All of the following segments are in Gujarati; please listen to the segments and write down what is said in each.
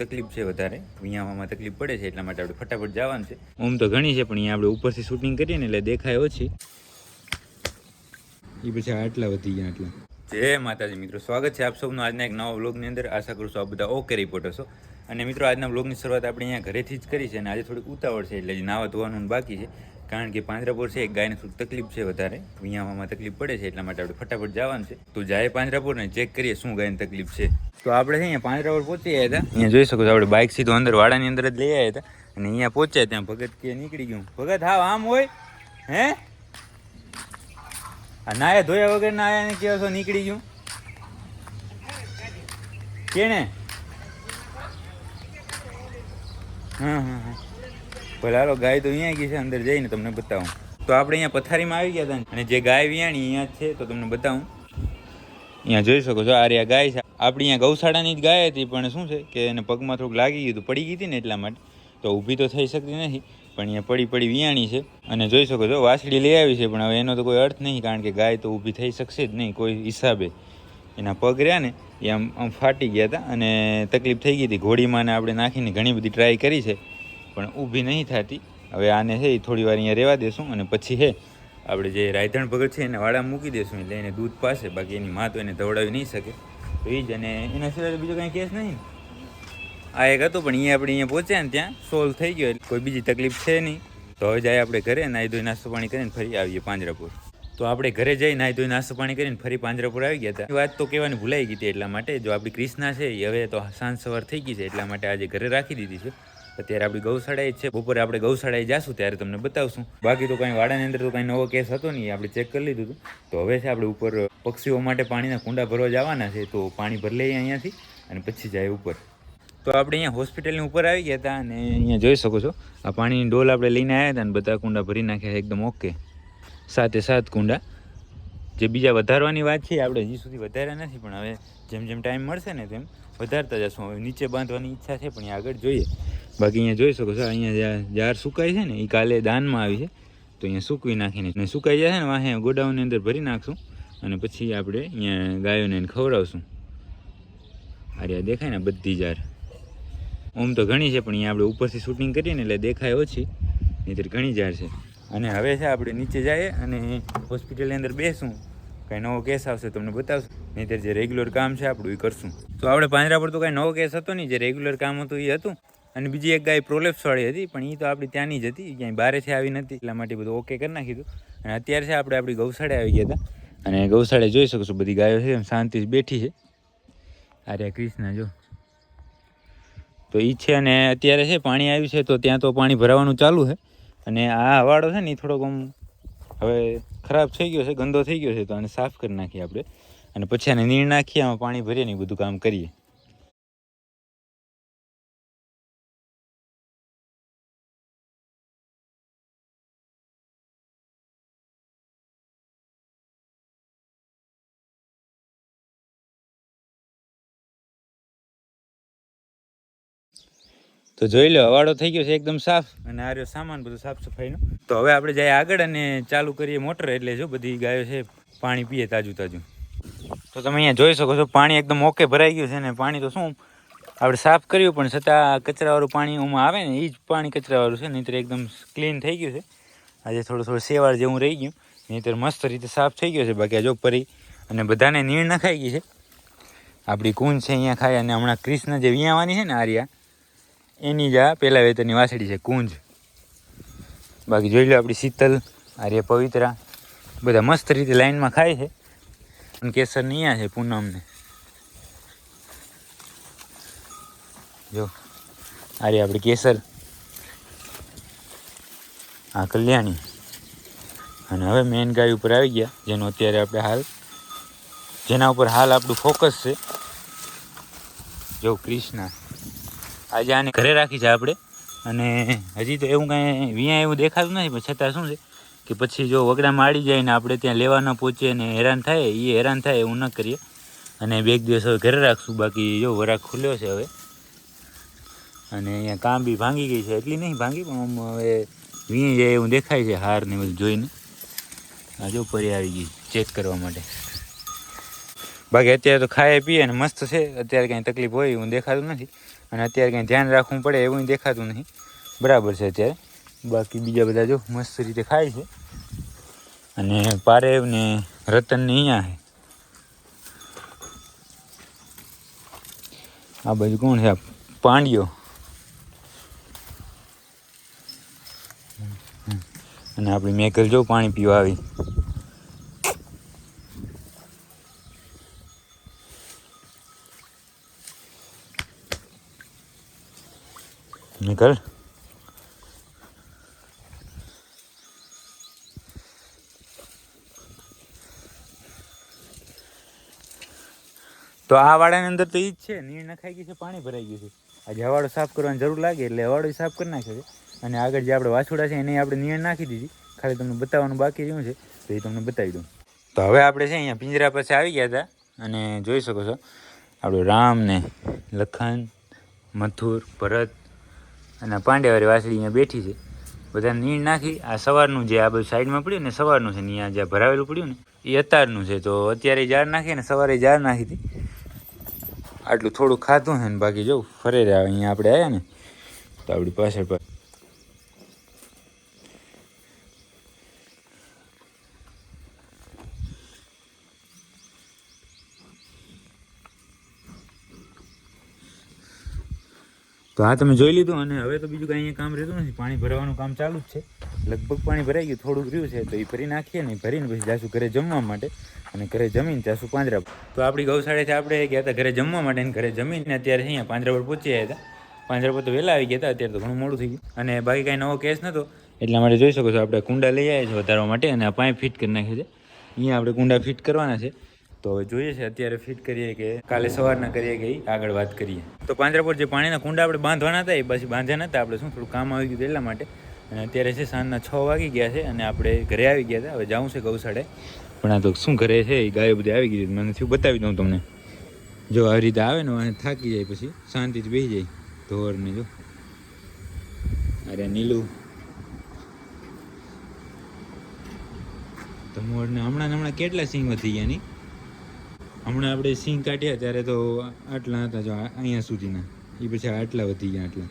તકલીફ છે વધારે. વિયામાં તકલીફ પડે છે એટલા માટે આપણે ફટાફટ જવાનું છે. ઓમ તો ઘણી છે પણ અહીંયા આપણે ઉપરથી શૂટિંગ કરીએ ને એટલે દેખાય ઓછી. એ પછી આટલા વધી ગયા આટલા. જય માતાજી. મિત્રો સ્વાગત છે આપ સૌનું આજના એક નવા વ્લોગની અંદર. આશા કરું છું આપ બધા ઓકે રિપોર્ટર છો અને મિત્રો આજના બ્લોગની શરૂઆત આપણે અહીંયા ઘરેથી જ કરી છે અને આજે થોડી ઉતાવળ છે એટલે જ નાવા ધોવાનું બાકી છે. કારણ કે પાંજરાપુર છે, એક ગાયને થોડીક તકલીફ છે વધારે. વિયામાં તકલીફ પડે છે, એટલા માટે આપણે ફટાફટ જવાનું છે. તો જાય પાંજરાપુર ને ચેક કરીએ શું ગાયને તકલીફ છે. તો આપણે અહીંયા પાંજરાપુર પહોંચી આવ્યા હતા. અહીંયા જોઈ શકો છો, આપણે બાઇક સીધો અંદર, વાડાની અંદર જ લઈ આવ્યા હતા. અને અહીંયા પહોંચ્યા ત્યાં ભગત કે નીકળી ગયું. ભગત, હા, આમ હોય? હે? આ નાયા ધોયા વગર ના આયા ને કેવો છો નીકળી ગયું? કેને હા હા હા ભલે હાલો ગાય તો અહીંયા ગઈ છે, અંદર જઈને તમને બતાવું. તો આપણે અહીંયા પથારીમાં આવી ગયા હતા. અને જે ગાય વિયાણી અહીંયા છે, તો તમને બતાવું. અહીંયા જોઈ શકો છો, આ રહ્યા ગાય છે. આપણી અહીંયા ગૌશાળાની જ ગાય હતી, પણ શું છે કે એને પગમાં થોડુંક લાગી ગયું હતું, પડી ગઈ હતી ને એટલા માટે. તો ઊભી તો થઈ શકતી નથી, પણ અહીંયા પડી પડી વિયાણી છે. અને જોઈ શકો છો વાસળી લઈ આવી છે, પણ હવે એનો તો કોઈ અર્થ નહીં, કારણ કે ગાય તો ઊભી થઈ શકશે જ નહીં, કોઈ હિસાબે. એના પગ રહ્યા ને, એ આમ આમ ફાટી ગયા હતા, અને તકલીફ થઈ ગઈ હતી. ઘોડીમાં આપણે નાખીને ઘણી બધી ટ્રાય કરી છે. પણ ઊભી નહીં થતી. હવે આને છે એ થોડી વાર અહીંયા રહેવા દેશું અને પછી છે આપણે જે રાયધણ ભગત છે એને વાડા મૂકી દેશું. એટલે એને દૂધ પાસે બાકી એની માં તો એને દવડાવી નહીં શકે. તો એ જ અને એના સિવાય બીજો કાંઈ કેસ નહીં આ એક હતો, પણ અહીંયા આપણે અહીંયા પહોંચ્યા ને ત્યાં સોલ્વ થઈ ગયો. કોઈ બીજી તકલીફ છે નહીં. તો હવે જાય આપણે ઘરે, નાહી ધોઈ નાસ્તો પાણી કરીને ફરી આવીએ પાંજરાપુર. તો આપણે ઘરે જઈ નાહી ધોઈ નાસ્તો પાણી કરીને ફરી પાંજરાપુર આવી ગયા હતા. એ વાત તો કહેવાની ભૂલાઈ ગઈ હતી એટલા માટે. જો આપણી ક્રિષ્ના છે એ હવે તો સાંજ સવાર થઈ ગઈ છે, એટલા માટે આજે ઘરે રાખી દીધી છે. અત્યારે આપણી ગૌશાળાએ છે. બપોરે આપણે ગૌશાળાએ જાશું ત્યારે તમને બતાવશું. બાકી તો કાંઈ વાડાની અંદર તો કાંઈ નવો કેસ હતો નહીં આપણે ચેક કરી લીધું હતું. તો હવે છે આપણે ઉપર પક્ષીઓ માટે પાણીના કુંડા ભરવા જવાના છે, તો પાણી ભરી લઈએ અહીંયાથી અને પછી જાય ઉપર. તો આપણે અહીંયા હોસ્પિટલની ઉપર આવી ગયા હતા અને અહીંયા જોઈ શકો છો, આ પાણીની ડોલ આપણે લઈને આવ્યા હતા અને બધા કુંડા ભરી નાખ્યા એકદમ ઓકે સાતે સાત કુંડા. જે બીજા વધારવાની વાત છે આપણે હજી સુધી વધાર્યા નથી, પણ હવે જેમ જેમ ટાઈમ મળશે ને તેમ વધારતા જશું. હવે નીચે બાંધવાની ઈચ્છા છે, પણ એ આગળ જોઈએ. બાકી અહીંયા જોઈ શકો છો, અહીંયા જાર સુકાય છે ને એ કાલે દાનમાં આવી છે. તો અહીંયા સૂકવી નાખીને, ને સુકાઈ જશે ને, વાહે ગોડાઉનની અંદર ભરી નાખશું અને પછી આપણે અહીંયા ગાયોને ખવડાવશું. આ દેખાય ને બધી જાર. ઓમ તો ઘણી છે, પણ અહીંયા આપણે ઉપરથી શૂટિંગ કરીએ ને એટલે દેખાય ઓછી. નહીંતર ઘણી જાર છે. અને હવે છે, આપણે નીચે જઈએ અને હોસ્પિટલની અંદર બેસું. કાંઈ નવો કેસ આવશે તમને બતાવશું. નહીંતર જે રેગ્યુલર કામ છે, આપણું એ કરશું. તો આપણે પાંજરા પર તો કાંઈ નવો કેસ હતો નહીં, જે રેગ્યુલર કામ હતું એ હતું. અને બીજી એક ગાય પ્રોલેપ્સવાળી હતી, પણ એ તો આપણી ત્યાંની જ હતી, ક્યાંય બહારેથી આવી નથી એટલા માટે બધું ઓકે કરી નાખી દીધું અને અત્યારે છે આપણે આપણી ગૌશાળે આવી ગયા હતા. અને ગૌશાળે જોઈ શકશું, બધી ગાયો છે, એમ શાંતિથી બેઠી છે. આર્યા કૃષ્ણ, જો. તો એ છે અને અત્યારે છે પાણી આવ્યું છે, તો ત્યાં તો પાણી ભરાવાનું ચાલુ છે. અને આ હવાડો છે ને એ થોડોક આમ હવે ખરાબ થઈ ગયો છે, ગંદો થઈ ગયો છે, તો આને સાફ કરી નાખીએ આપણે. અને પછી આને નીણ નાખીએ, આમાં પાણી ભરીએ ને બધું કામ કરીએ. તો જોઈ લો, હવાડો થઈ ગયો છે, એકદમ સાફ. અને આ રહ્યો સામાન બધું સાફ સફાઈનો તો હવે આપણે જઈએ આગળ અને ચાલુ કરીએ મોટર એટલે જો બધી ગાયો છે, પાણી પીએ તાજું તાજું તો તમે અહીંયા જોઈ શકો છો, પાણી એકદમ ઓકે ભરાઈ ગયું છે ને પાણી તો શું, આપણે સાફ કર્યું, પણ છતાં કચરાવાળું પાણી ઉમાં આવે ને એ જ પાણી કચરાવાળું છે, નહીંતર એકદમ ક્લીન થઈ ગયું છે. આજે થોડું થોડું સેવાળ જેવું રહી ગયું, નહીંતર મસ્ત રીતે સાફ થઈ ગયો છે, બાકી જો પરી અને બધાને નીણ નખાઈ ગઈ છે. આપણી કુંજ છે, અહીંયા ખાય, અને હમણાં કૃષ્ણ જે વિયાવાની છે ને આર્યા એની જ આ પહેલાં વેતરની વાસળી છે, કુંજ. બાકી જોઈ લો આપણી શીતલ, આર્ય પવિત્રા, બધા મસ્ત રીતે લાઈનમાં ખાય છે. અને કેસર અહીંયા છે પૂનમને. જો, આર્ય આપણી કેસર, આ કલ્યાણી. અને હવે મેન ગાય ઉપર આવી ગયા, જેનો અત્યારે આપણે હાલ, જેના ઉપર હાલ આપણું ફોકસ છે. જો, કૃષ્ણા. આજે આને ઘરે રાખી છે આપણે. અને હજી તો એવું કાંઈ વિયા એવું દેખાતું નથી, પણ છતાં શું છે કે પછી જો વગડામાં આડી જાય ને આપણે ત્યાં લેવા ન પહોંચીએ ને હેરાન થાય એ હેરાન થાય એવું ન કરીએ. અને બે એક દિવસ હવે ઘરે રાખશું, બાકી જો વરાક ખુલ્યો છે હવે. અને અહીંયા કામ બી ભાંગી ગઈ છે, એટલી નહીં ભાંગી, પણ આમ હવે વીણી જાય એવું દેખાય છે, હાર ને બધું જોઈને. આ જો પરી આવી ગઈ ચેક કરવા માટે. બાકી અત્યારે તો ખાય પીએ ને મસ્ત છે, અત્યારે કાંઈ તકલીફ હોય એવું દેખાતું નથી. અને અત્યારે કંઈ ધ્યાન રાખવું પડે એવું દેખાતું નહીં. બરાબર છે અત્યારે. બાકી બીજા બધા જો મસ્ત રીતે ખાય છે. અને પારેવ ને રતનને અહીંયા છે. આ બાજુ કોણ છે? પાંડ્યો. અને આપણી મેકલ જો પાણી પીવા આવી. મેકલ તો આ વાડાની અંદર તો ઈ જ છે નીર નખાઈ ગઈ છે, પાણી ભરાઈ ગયું છે. આજે હવાડો સાફ કરવાની જરૂર લાગે એટલે હવાડો સાફ કરી નાખ્યો છે. અને આગળ જે આપણે વાછોડા છે, એને આપણે નીર નાખી દીધી. ખાલી તમને બતાવવાનું બાકી રહ્યું છે, તો એ તમને બતાવી દઉં. તો હવે આપણે છે, અહીંયા પિંજરા પાસે આવી ગયા હતા. અને જોઈ શકો છો, આપણું રામ ને લખન, મથુર, ભરત અને પાંડેવારી વાસળી અહીંયા બેઠી છે. બધા નીણ નાખી. આ સવારનું જે આ બધું સાઈડમાં પડ્યું ને, સવારનું છે અહીંયા જ્યાં ભરાવેલું પડ્યું ને, એ અત્યારનું છે. તો અત્યારે જાર નાખીએ ને સવારે જાર નાખી હતી. આટલું થોડું ખાધું છે ને, બાકી જો ફરે રહ્યા અહીંયા આપણે આવ્યા ને, તો આપણી પાછળ પાછળ તો આ તમે જોઈ લીધું અને હવે તો બીજું કાંઈ અહીંયા કામ રહેતું નથી. પાણી ભરવાનું કામ ચાલુ જ છે. લગભગ પાણી ભરાઈ ગયું, થોડુંક રહ્યું છે, તો એ ભરી નાખીએ ને ભરીને પછી જાશું ઘરે જમવા માટે અને ઘરે જમીને જાશું પાંજરા તો આપણી ગૌશાળેથી આપણે ગયા હતા ઘરે જમવા માટે અને ઘરે જમીને અત્યારે અહીંયા પાંજરા પર પહોંચી આવ્યા હતા. પાંજરા પર તો વહેલા આવી ગયા હતા, અત્યારે તો ઘણું મોડું થઈ ગયું. અને બાકી કાંઈ નવો કેસ નહોતો એટલા માટે જોઈ શકો છો, આપણે કુંડા લઈ આવ્યા છે વધારવા માટે અને આ પાઇપ ફિટ કરી નાખ્યો છે. અહીંયા આપણે કુંડા ફિટ કરવાના છે. તો હવે જોઈએ છે, અત્યારે ફિટ કરીએ કે કાલે સવારના કરીએ કે આગળ વાત કરીએ. તો પાંજરાપોર જે પાણીના કુંડા આપણે બાંધવાના હતા, એ પછી બાંધ્યા નતા, આપણે શું થોડું કામ આવી ગયું એટલા માટે. અને અત્યારે છે, સાંજના છ વાગી ગયા છે અને આપણે ઘરે આવી ગયા હતા. હવે જાઉં છે ગૌશાળે. પણ આ તો શું ઘરે છે એ ગાયો બધી આવી ગઈ મને થયું બતાવી દઉં તમને. જો આવી રીતે આવે ને અને થાકી જાય પછી શાંતિથી બેસી જાય. ઢોરને જો. અરે નીલું. તો મોરને હમણાં હમણાં કેટલા સિંહ થઈ ગયા ની? હમણાં આપણે સિંહ કાઢ્યા ત્યારે તો આટલા હતા જો અહીંયા સુધીના. એ પછી આટલા વધી ગયા આટલા.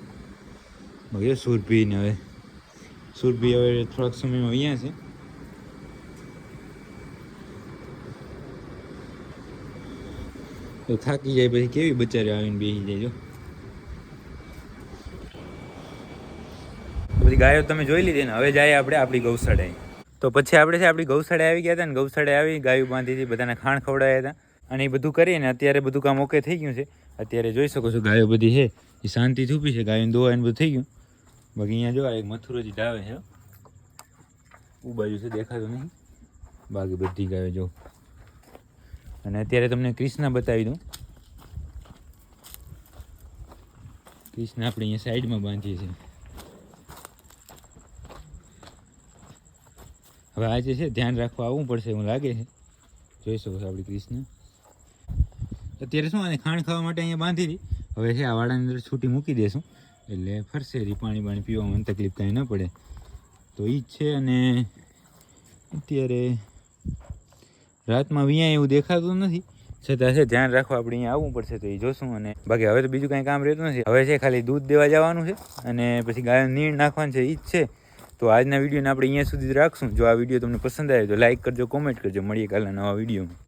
હવે સુરભી ને હવે. સુરભી હવે થોડાક સમયમાં અહીંયા છે. તો થાકી જાય પછી કેવી બચારી આવીને બેસી જાય જો. બધી ગાયો તમે જોઈ લીધી ને? હવે જાય આપણે આપણી ગૌશાળાએ. તો પછી આપણે છે, આપણી ગૌશાળાએ આવી ગયા હતા ને? ગૌશાળાએ આવી ગાયું બાંધી હતી, બધાને ખાણ ખવડાવ્યા હતા. અને એ બધું કરીને અત્યારે બધું કામ ઓકે થઈ ગયું છે. અત્યારે જોઈ શકો છો ગાયો બધી છે, એ શાંતિ છૂપી છે, ગાયોને દોવા બધું થઈ ગયું. બાકી અહીંયા જો આ એક મથુરોજી ડાવે છે ઉ બાજુ છે, દેખાતું નહીં. બાકી બધી ગાયો જો. અને અત્યારે તમને ક્રિષ્ના બતાવી દઉં. ક્રિષ્ના આપણે અહીંયા સાઈડમાં બાંધીએ છીએ હવે આજે છે, ધ્યાન રાખવા આવવું પડશે એવું લાગે છે. જોઈ શકો છો આપણી કૃષ્ણ અત્યારે શું, આને ખાણ ખાવા માટે અહીંયા બાંધી હતી. હવે છે, આ વાડાની અંદર છૂટી મૂકી દેશું. એટલે ફરશે, રી પાણી પાણી પીવામાં તકલીફ કાંઈ ન પડે. તો એ જ છે, અને અત્યારે રાતમાં વિયા એવું દેખાતું નથી. છતાં છે, ધ્યાન રાખવા આપણે અહીંયા આવવું પડશે તો એ જોશું. અને બાકી હવે તો બીજું કાંઈ કામ રહેતું નથી. હવે છે, ખાલી દૂધ દેવા જવાનું છે, અને પછી ગાયો નીણ નાખવાનું છે એ જ છે. તો આજના વિડીયોને આપણે અહીંયા સુધી રાખશું. જો આ વીડિયો તમને પસંદ આવે તો લાઇક કરજો, કોમેન્ટ કરજો. મળીએ કાલના નવા વિડીયોમાં.